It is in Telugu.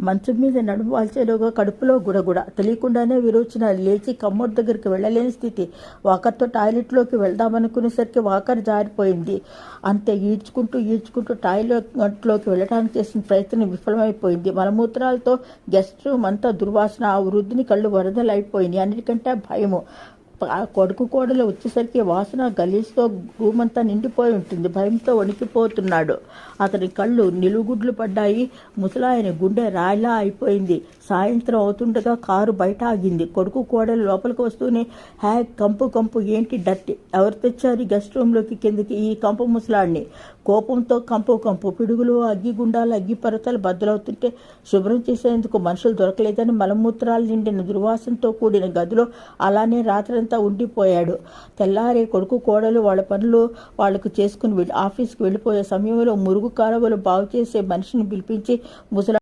మంచం మీద నడుము వాల్చేలోగా కడుపులో గుడగుడ తెలియకుండానే విరోచన లేచి కమ్మోడ్ దగ్గరికి వెళ్ళలేని స్థితి. వాకర్తో టాయిలెట్లోకి వెళ్దామనుకునేసరికి వాకర్ జారిపోయింది. అంతే ఈడ్చుకుంటూ ఈడ్చుకుంటూ టాయిలెట్లోకి వెళ్ళడానికి చేసిన ప్రయత్నం విఫలమైపోయింది. మలమూత్రాలతో గెస్ట్ రూమ్ అంతా దుర్వాసన ఆ వృద్ధిని కళ్ళు వరదలైపోయినాయి. అన్నిటికంటే భయము. ఆ కొడుకు కోడలు వచ్చేసరికి వాసన గలీజ్తో గూమంతా నిండిపోయి ఉంటుంది. భయంతో వణికిపోతున్నాడు. అతని కళ్ళు నిలుగుడ్లు పడ్డాయి. ముసలాయన గుండె రాయిలా అయిపోయింది. సాయంత్రం అవుతుండగా కారు బయట ఆగింది కొడుకు కోడలు లోపలికి వస్తూనే హ్యా కంపు కంపు ఏంటి డర్టీ? ఎవరు తెచ్చారు గెస్ట్ రూమ్లోకి కిందకి ఈ కంపు ముసలాడిని కోపంతో కంపు కంపు పిడుగులు అగ్గి గుండాలు అగ్గి పర్వతాలు బద్దలవుతుంటే శుభ్రం చేసేందుకు మనుషులు దొరకలేదని మలమూత్రాలు నిండిన దుర్వాసనతో కూడిన గదిలో అలానే రాత్రి రాత్రంతా ఉండిపోయాడు. తెల్లారి కొడుకు కోడలు వాళ్ళ పనులు వాళ్ళకు చేసుకుని ఆఫీస్కి వెళ్ళిపోయే సమయంలో మురుగు కాలువలు బాగు చేసే మనిషిని పిలిపించి ముసలా